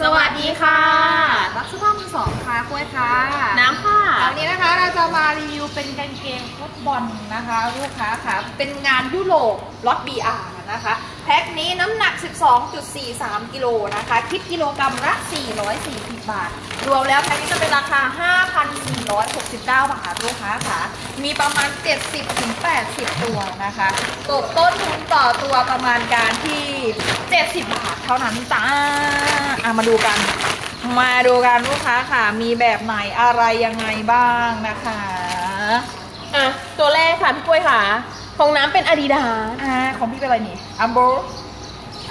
สวัสดีค่ะ รักเสื้อผ้ามือสองค่ะกล้วยค่ะน้ำค่ะวันนี้นะคะเราจะมารีวิวเป็นกางเกงฟุตบอลนะคะลูกค้าค่ะ เป็นงานยุโรปล็อต BR นะคะ แพ็คนี้น้ำหนัก 12.43 กิโลนะคะ คิดกิโลกรัมละ 440 บาท รวมแล้วแพ็คนี้จะเป็นราคา 5,469 บาทลูกค้าค่ะ มีประมาณ 70-80 ตัวนะคะ ตกต้นทุนต่อตัวประมาณการที่ 70 บาท เท่านั้นจ้าอะมาดูกัน มาดูกันลูกค้าค่ะ มีแบบไหนอะไรยังไงบ้างนะคะอะตัวแรกค่ะพี่กล้วยค่ะของน้ำเป็นอาดิดาสอ่าของพี่เป็นอะไรนี่อัมโบ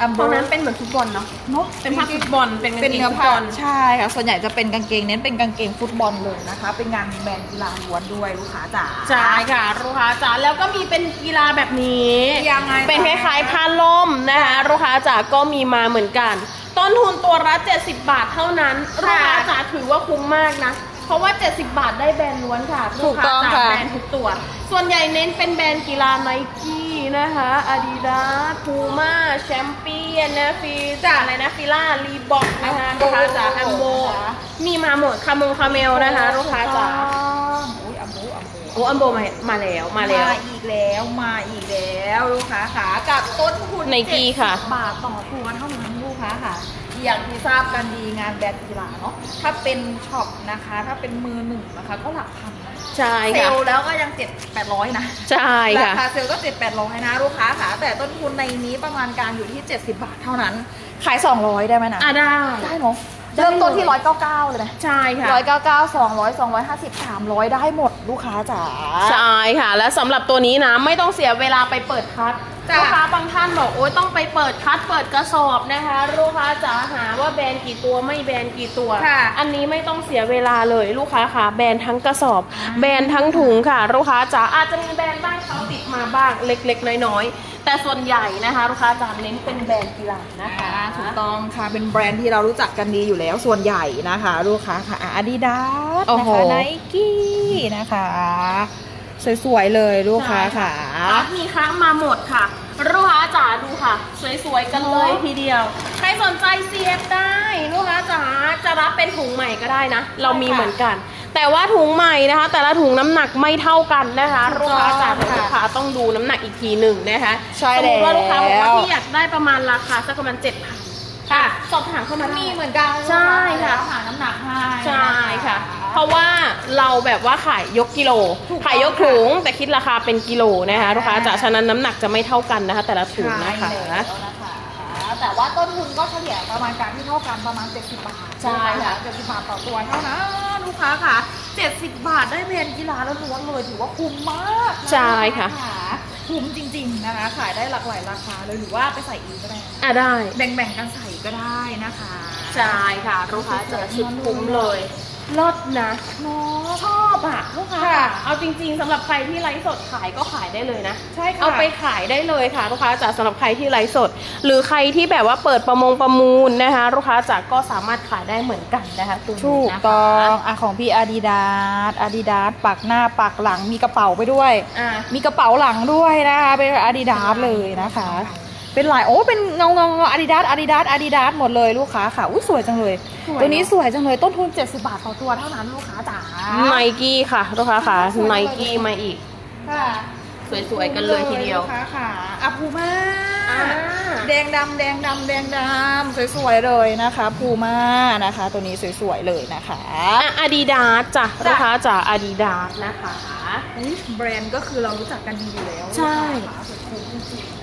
อัมโบของน้ำเป็นเหมือนฟุตบอลเนาะเนาะเป็นผ้าฟุตบอลเป็นกางเป็นเกงเนื้อฟุตผ้าบอลใช่ค่ะส่วนใหญ่จะเป็นกางเกงเน้นเป็นกางเกงฟุตบอลเลยนะคะ เป็นงานแบรนด์กีฬาล้วนด้วยลูกค้าจ๋าใช่ค่ะลูกค้าจ๋าแล้วก็มีเป็นกีฬาแบบนี้ยังไงเป็นคล้ายๆผ้าล่มนะคะลูกค้าจ๋าก็มีมาเหมือนกัน ต้นทุนตัวละ70 บาทเท่านั้นลูกค้าจ๋าถือว่าคุ้มมากนะเพราะว่า 70 บาทได้แบรนด์ล้วนค่ะถูกต้องลูาค่ะจ๋าแบรนด์ทุกตัว ส่วนใหญ่เน้นเป็นแบรนด์กีฬาไนกี้ นะคะ Adidas Puma Champion นะฟีจ่าอะไรนะฟิล่ารีบอกนะคะลูกค้าจ๋าแอมโบมีมาหมดคามงคาเมลนะคะลูกค้าจ๋าอุ้ยอัมโบอัมโบโอ้อัมโบมามาแล้วมาแล้ว มาอีกแล้วมาอีกแล้วลูกค้าค่ะกับต้นทุน Nike ค่ะ70บาทต่อตัวเท่านั้นลูกค้าค่ะอย่างที่ทราบกันดีงานแบรนด์กีฬาเนาะถ้าเป็นช็อปนะคะ ถ้าเป็นมือหนึ่งนะคะ ก็หลักพันนะ ใช่เซค่ะลล์แล้วก็ยังเจ็ดแปดร้อยนะใช่ราค่ะ คาเซลล์ก็เจ็ดแปดร้อยนะลูกค้าค่ะ แต่ต้นทุนในนี้ประมาณการอยู่ที่ 70 บาทเท่านั้น ขาย 200 ได้ไหมนะ อะได้ ได้เนาะได้ เริ่มต้นเลยที่ 199 เลยนะใช่ค่ะ ร้อยเก้าเก้าสองร้อยสองร้อยห้าสิบสามร้อยได้หมดลูกค้าจ๋า ใช่ค่ะ และสำหรับตัวนี้นะ ไม่ต้องเสียเวลาไปเปิดคัด จ้ะ ลูกค้าบางท่านบอกโอ๊ยต้องไปเปิดคัดเปิดกระสอบนะคะ ลูกค้าจ๋าหาว่าแบรนด์กี่ตัวไม่แบรนด์กี่ตัว ค่ะอันนี้ไม่ต้องเสียเวลาเลยลูกค้าค่ะ แบรนด์ทั้งกระสอบ แบรนด์ทั้งถุงค่ะ ลูกค้าจ๋าอาจจะมีแบรนด์บ้างเขาติดมาบ้างเล็กๆ น้อยๆ แต่ส่วนใหญ่นะคะ ลูกค้าจ๋าเน้นเป็นแบรนด์กีฬานะคะ อ่าถูกต้องค่ะเป็นแบรนด์ที่เรารู้จักกันดีอยู่แล้วส่วนใหญ่นะคะ ลูกค้าค่ะอาดิดาสโอ้นะโห คะไนกี้นะคะ สวยๆเลยลูกค้าค่ะ คัดมีค้างมาหมดค่ะลูกค้าจ๋าดูค่ะ สวยๆกันเลยเนอะทีเดียว ใครสนใจเสียบได้ลูกค้าจ๋าจะรับเป็นถุงใหม่ก็ได้นะ เรามีเหมือนกัน แต่ว่าถุงใหม่นะคะ แต่ละถุงน้ำหนักไม่เท่ากันนะคะถูลูกกต้องค้าจ๋าค่ะลูกค้าต้องดูน้ำหนักอีกทีหนึ่งนะคะใช่สมมติว่าลูกค้าบอกว่าแล้วพี่อยากได้ประมาณราคาสักประมาณเจ็ดพัน ค่ะสอบถามเข้ามาได้ มีเหมือนกันใช่ค่ะหาน้ำหนักให้ใช่ค่ะ เพราะว่าเราแบบว่าขายยกกิโลถูกต้องขายยกถุงแต่คิดราคาเป็นกิโลนะคะลูกค้าจ๋าฉะนั้นน้ำหนักจะไม่เท่ากันนะคะ แต่ละถุงนะคะใช่แล้วนะคะแต่ว่าต้นทุนก็เฉลี่ยประมาณการที่เท่ากันประมาณ 70 บาทใช่ค่ะ70 บาทต่อตัวเท่านั้นลูกค้าค่ะ 70 บาทได้เรียนกีฬาแล้วล้วนเลยถือว่าคุ้มมากนใช่ค่ะคุ้มจริง ๆนะคะ ขายได้หลากหลายราคาเลยหรือว่าไปใส่อีกก็ได้อะได้ แบ่งๆกันใส่ ก็ได้นะคะใช่ค่ะลูกค้าจ๋าสุดคุ้มเลยลดนะเนาะชอบอะลูกค้าค่ะ เอาจริง ๆสำหรับใครที่ไลฟ์สดขายก็ขายได้เลยนะใช่ค่ะเอาไปขายได้เลยค่ะลูกค้าจ๋าสำหรับใครที่ไลฟ์สด หรือใครที่แบบว่าเปิดประมงประมูลนะคะลูกค้าจ๋าก็สามารถขายได้เหมือนกันนะคะตัวนี้ถูกนะคะต้องอะของพี่อาดิดาสอาดิดาสปักหน้าปักหลังมีกระเป๋าไปด้วยอะมีกระเป๋าหลังด้วยนะคะเป็นอาดิดาสเลยนะคะ เป็นลายโอ้เป็นเงาเงาอาดิดาสอาดิดาสอาดิดาสหมดเลยลูกค้าค่ะอุ้ยสวยจังเลย สวยเนอะ ตัวนี้สวยจังเลยต้นทุน 70 บาทต่อตัวเท่านั้นลูกค้าจ๋า ไนกี้ค่ะลูกค้าค่ะสวยจังเลยไนกี้มาอีก ค่ะสวยๆกันเลยทีเดียว ลูกค้าค่ะอาพูม่าอ่า แดงดำแดงดำแดงดำสวยๆเลยนะคะพูม่านะคะ ตัวนี้สวยๆเลยนะคะอะอาดิดาสจ้ะจ้ะลูกค้าจ๋าอาดิดาสนะคะ อุ๊ยแบรนด์ก็คือเรารู้จักกันดีอยู่แล้วใช่ ลูกค้าสุดคุ้มจริงๆนะคะ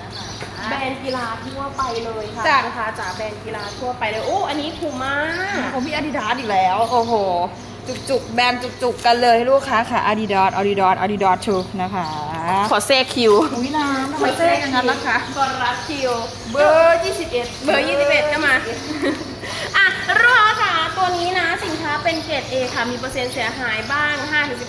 แบรนด์กีฬาทั่วไปเลยค่ะจ้ะลูกค้าจ๋าแบรนด์กีฬาทั่วไปเลยโอ้อันนี้ถูกมากผมมีอาดิดาสอีกแล้ว โอ้โห จุกๆ แบรนด์จุกๆ กันเลยลูกค้าค่ะอาดิดาสอาดิดาสอาดิดาสชูนะคะขอแทรกคิว อุ้ยน้ำทำไมเจ๊อย่างนั้นล่ะคะกดรับคิว เบอร์ 21 เบอร์ 21ก็มา อะลูกค้าค่ะ ตัวนี้นะ สินค้าเป็นเกรด A ค่ะ มีเปอร์เซ็นต์เสียหายบ้าง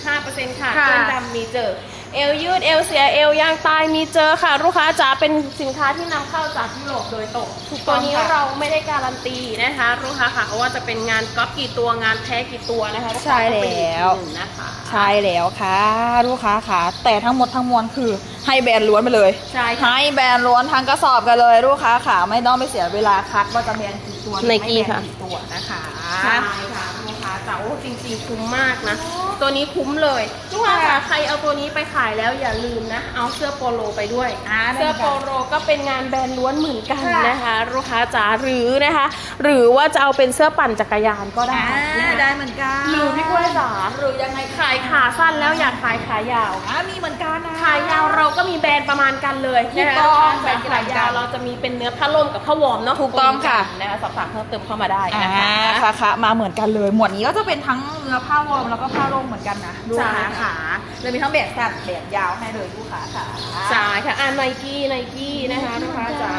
5-15%ค่ะค่ะเพื่อนดำมีเจอ เอลยืดเอลเสียเอลยางตายมีเจอค่ะ ลูกค้าจ๋าเป็นสินค้าที่นำเข้าจากยุโรปโดยตรงถูกต้ตัอวงนี้ค่ะเราไม่ได้การันตีนะคะ ลูกค้าค่ะเพราะว่าจะเป็นงานก๊อปกี่ตัวงานแท้กี่ตัวนะคะลูกค้าใช่แล้วต้องไปดูอีกทีหนึ่งนะคะใช่แล้วค่ะ ลูกค้าค่ะ แต่ทั้งหมดทั้งมวลคือให้แบรนด์ล้วนไปเลยใช่ค่ะให้แบรนด์ล้วนทั้งกระสอบกันเลย ลูกค้าค่ะไม่ต้องไปเสียเวลาคัดว่าจะแบรนด์กี่ ตัวหรือไม่ Nike แบรนด์ค่ะกี่ตัวนะคะใช่ค่ะลูกค้าจ๋าโอ้จริงๆคุ้มมากนะ ตัวนี้คุ้มเลยลูกค้าจ๋าใครเอาตัวนี้ไปขายแล้วอย่าลืมนะ เอาเสื้อโปโลไปด้วย อ่าเสื้อโปโลก็เป็นงานแบรนด์ล้วนเหมือนกันค่ะ นะคะลูกค้าจ๋าหรือนะคะ หรือว่าจะเอาเป็นเสื้อปั่นจักรยานก็ได้อ่านะคะได้เหมือนกันหรือพี่กล้วยจ๋าหรือยังไงขายขาสั้นแล้วอยากขายขายาว อ่ามีเหมือนกันนะ ขายาวเราก็มีแบรนด์ประมาณกันเลยถูกนะคะต้องแบรนด์ขายาวเราจะมีเป็นเนื้อผ้าล่มกับผ้าวอร์มเนาะถูกต้องค่ะ นะคะสอบถามเพิ่มเติมเข้ามาได้อ่านะคะค่ะค่ะมาเหมือนกันเลย หมวดนี้ก็จะเป็นทั้งเนื้อผ้าวอร์มแล้วก็ผ้าร่มเหมือนกันนะลูกค้าใช่ค่ะขาเลยมีทั้งแบบสั้นแบบยาวให้เลยลูกค้าค่ะใช่ค่ะอ่าไนกี้ไนกี้นะคะลูกค้าจ๋า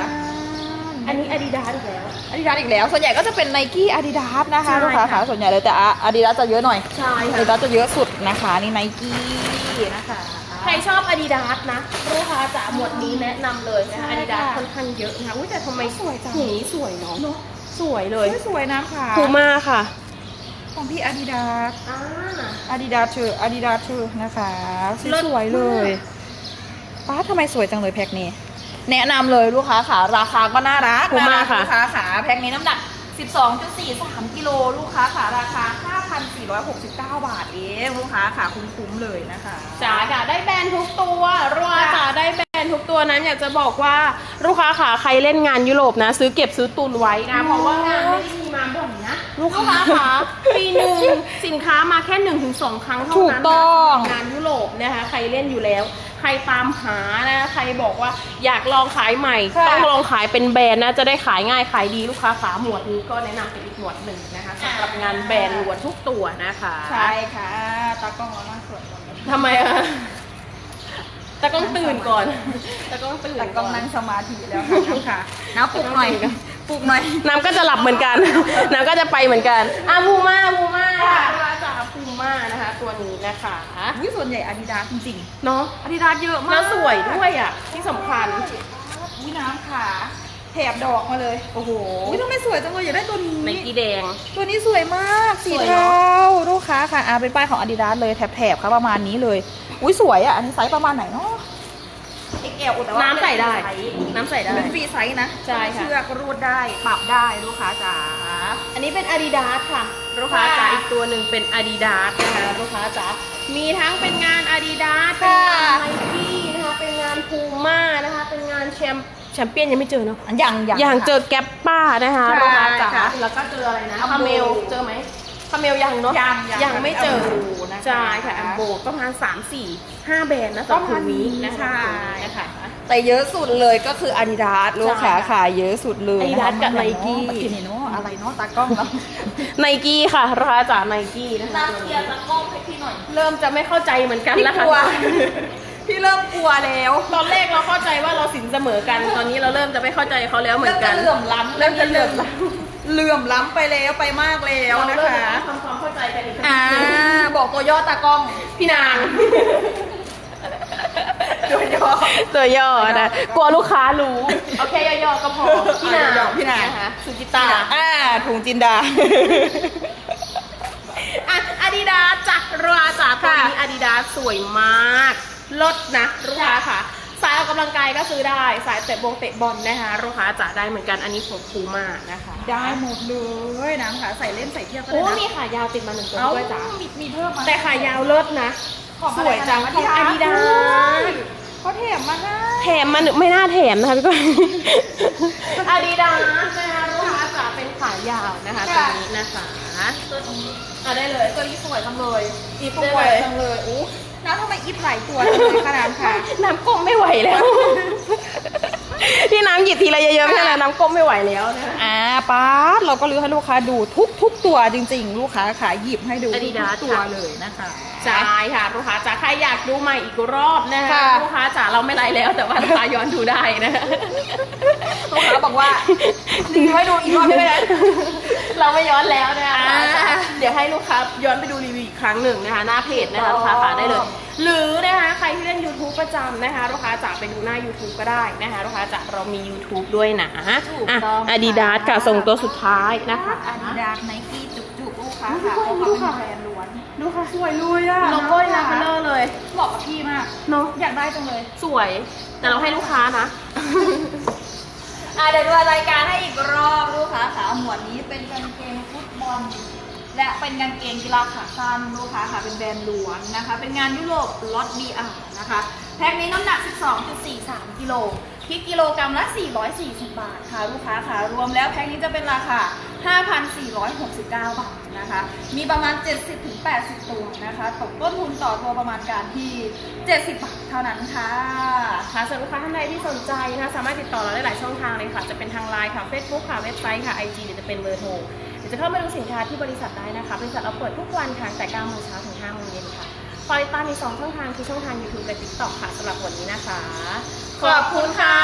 อันนี้อาดิดาอีกแล้วอาดิดาสอีกแล้ว ส่วนใหญ่ก็จะเป็นไนกี้อาดิดาสนะคะใช่ลูกค้าค่ะค่ะส่วนใหญ่เลยแต่อาดิดาสจะเยอะหน่อยใช่อาดิค่ะดาสจะเยอะสุดนะคะนี่ไนกี้นะคะใครชอบอาดิดาสนะลูกค้าจ๋าหมวดนี้แนะนำเลยนะคะใช่อาดิดาสค่ะค่อนข้างเยอะนะคะอุ้ยแต่ทำไมสวยจังถุงนี้สวยเนาะ สวยเลย สวยนะค่ะพูม่าค่ะ ของพี่อาดิดาสอ่าอาดิดาสเชออาดิดาสเชอนะคะเลิศสวยๆเลยมากป้าทำไมสวยจังเลยแพ็คนี้ แนะนำเลยลูกค้าขาราคาก็น่ารักคุ้มมากน่รัค่ะลูกค้าขาแพ็คนี้น้ำหนัก 12.43 กิโลลูกค้าขาราคา 5,469 บาทเองลูกค้าขาคุ้มๆเลยนะคะจ๋าค่ะได้แบรนด์ทุกตัวลูกค้าจ๋าได้แบรนด์ ทุกตัวนั้นอยากจะบอกว่าลูกค้าขาใครเล่นงานยุโรปนะ ซื้อเก็บซื้อตุนไว้นะเพราะว่างานไม่ได้มีมาบ่อยนะลูกค้าขาปีหนึ่งสินค้ามาแค่หนึ่งถึงสองครั้งเท่าถูกนั้นต้องนะงานยุโรปนะคะใครเล่นอยู่แล้ว ใครตามหานะใครบอกว่าอยากลองขายใหม่ค่ะต้องลองขายเป็นแบรนด์นะจะได้ขายง่ายขายดีลูกค้าขาหมวดนี้ก็แนะนำเป็นอีกหมวดหนึ่งนะคะสำหรับงานแบรนด์ล้วนทุกตัวนะคะ ใช่ค่ะตากล้องเรานั่งสวยก่อนเลยทำไมอะ ตะก้องตื่นก่อนตะก้องตื่นตากล้องนั่งสมาธิแล้วค่ะน้ำค่ะน้ำปลุกหน่อยปลุกหน่อยน้ำก็จะหลับเหมือนกัน น้ำก็จะไปเหมือนกันอะพูม่าพูม่าค่ะค่ะจากพูม่านะคะ ตัวนี้นะคะวิส่วนใหญ่อาดิดาสจริงเนาะๆอาดิดาสเยอะมากแล้วสวยด้วยอะที่สำคัญวิน้ำขาแถบดอกมาเลย โอ้โหวิทำไมสวยจังเลยอยากได้ตัวนี้ไนกี้แดง ตัวนี้สวยมาก สีสวยเทเนาลูกค้าค่ะอ่าเป็นป้ายของ Adidas เลยแถบๆค่ะประมาณนี้เลย อุ้ยสวยอะ อันนี้ไซส์ประมาณไหนเนาะ XL แต่ว่าน้ำใส่ได้เป็นฟรีน้ำใส่ไซได้ส์เป็นฟรีไซส์นะใช่ค่ะ เชือกรูดได้ ปรับได้ลูกค้าจ๋า อันนี้เป็น Adidas ค่ะ ลูกค้าค่ะจ๋าอีกตัวหนึ่งเป็น Adidas นะคะ ลูกค้าจ๋า มีทั้งเป็นงาน Adidas เป็นค่ะงาน Nike นะคะ เป็นงาน Puma นะคะ เป็นงานแชมแชมเปี้ยนยังไม่เจอเนาะ อันอย่างอย่างอย่างค่ะเจอแก๊ปป้านะคะ ใช่ลูกค้าจ๋า ค่ะ แล้วก็เจออะไรนะอัมโบคาเมลเจอไหม คาเมลยังเนาะยังยังยังไม่เจออัมโบนะคะใช่ค่ะอัมโบประมาณ3 4 5แบรนด์นะสำหรับถุงนี้นะคะใช่นะคะแต่เยอะสุดเลยก็คือ Adidas ลูกค้าใช่ค่ะค่ะเยอะสุดเลย Adidas กับนะคะ Nike ปกินเนาะอะไรเนาะตากล้องเนาะไนกี้ค่ะลูกค้าจ๋าไนกี้นะคะน้ำเทียร์ตากล้องให้พี่หน่อยเริ่มจะไม่เข้าใจเหมือนกันพี่แล้วกค่ะลัวพี่เริ่มกลัวแล้ว ตอนแรกเราเข้าใจว่าเราสินเสมอกัน ตอนนี้เราเริ่มจะไม่เข้าใจเขาแล้วเหมือนกัน เริ่มจะเหลื่อมล้ำเริ่มจะเหลื่อมล้ เหลื่อมล้ำไปแล้วไปมากแล้วเรานะเริ่มคะทำความเข้าใจกันอีกสักอ่านิดนึงบอกตัวย่อตากล้อง พี่นาง ตัวย่อ ตัวย่อนะกลัวลูกค้ารู้เอาแค่ย่อๆก็พอพี่นางย่อๆพี่นางะคะสุจิตาอ่าถุงจินดา อะอาดิดาจากราจากตัวนี้ค่ะอาดิดาสวยมากลดนะลูกค้าค่ะ สายออกกำลังกายก็ซื้อได้ สายเตะบงเตะบอลนะคะลูกค้าจ๋าได้เหมือนกันอันนี้ของคูมานะคะได้หมดเลยน้ำค่ะใส่เล่นใส่เทียบก็โอ้ได้นะมีขายาวติดมาหนึ่งตัวเอ้าด้วยจ้ามีมีเพิ่มมาแต่ขายาวเลิศนะ ของสวยจังอะไรของนะ Adidas เขาแถมมาให้แถมมันไม่น่าแถมนะคะพี่ก้อย อาดิดาสนะคะลูกค้าจ๋าเป็นขายาวนะคะตัวนี้นะคะ ตัวนี้อะได้เลยตัวนี้สวยจังเลยอีฟสได้วยเลยจังเลยอู้ น้ำทำไมอีฟหลายตัวจังเลยค่ะน้ำค่ะ น้ำก้มไม่ไหวแล้ว พี่น้ำหยิบทีละเยอะๆไม่ใช่แล้วน้ำก้มไม่ไหวแล้วนะคะอ่าป๊าดเราก็รื้อให้ลูกค้าดูทุกทุกตัวจริง ๆ ลูกค้าขายหยิบให้ดู Adidas ทุกตัวค่ะเลยนะคะ ใช่ค่ะลูกค้าจ๋าใครอยากดูใหม่อีกรอบนะคะ ค่ะ ลูกค้าจ๋าเราไม่ไลฟ์แล้วแต่ว่าลูกค้าย้อนดูได้นะคะลูกค้าบอกว่ารีวิวให้ดูอีกรอบได้ไหมเราไม่ย้อนแล้วนะคะอ่า เดี๋ยวให้ลูกค้าย้อนไปดูรีวิวอีก ครั้งหนึ่งนะคะหน้าเพจนะคะลูกค้าฝากได้เลย หรือนะคะใครที่เล่น YouTube ประจำนะคะลูกค้าจ๋าไปดูหน้า YouTube ก็ได้นะคะลูกค้าจ๋าเรามี YouTube ด้วยนะถูกอะต้องอาดิดาสค่ะส่งตัวสุดท้ายนะคะอาดิดาสไนกี้จุกจุกๆลูกค้าค้าค่ะเพราะเขาเป็นแบรนด์ล้วนดูค่ะสวยเลยอะโลโก้ลาเบลเลอร์เลยเหมาะกับพี่มากเนาะอยากได้จังเลย สวย แต่เราให้ลูกค้านะ อะเดี๋ยวดูรายการให้อีกรอบลูกค้าขาหมวดนี้เป็นกางเกงฟุตบอล และเป็นกางเกงกีฬาขาสั้นลูกค้าค่ะเป็นแบรนด์ล้วนนะคะ เป็นงานยุโรปล็อต BR นะคะ แพ็คนี้น้ำหนัก 12.43 กิโลคิดกิโลกรัมละ 440 บาทค่ะ ลูกค้าค่ะ รวมแล้วแพ็คนี้จะเป็นราคา 5,469 บาทนะคะ มีประมาณ 70-80 ตัวนะคะตกต้นทุนต่อตัวประมาณการที่ 70 บาทเท่านั้นค่ะ ค่ะสำหรับลูกค้าท่านใดที่สนใจนะคะสามารถติดต่อเราได้หลายช่องทางเลยค่ะ จะเป็นทางไลน์ค่ะ Facebook ค่ะ เว็บไซต์ค่ะ IG หรือจะเป็นเบอร์โทร จะเข้ามาดูสินค้าที่บริษัทได้นะคะ บริษัทเราเปิดทุกวันค่ะแต่9โมงเช้าถึง5โมงเย็นค่ะฝากติดตามมี 2 ช่องทางคือช่องทาง YouTube และ TikTok ค่ะสำหรับวันนี้นะคะ ขอบคุณค่ะ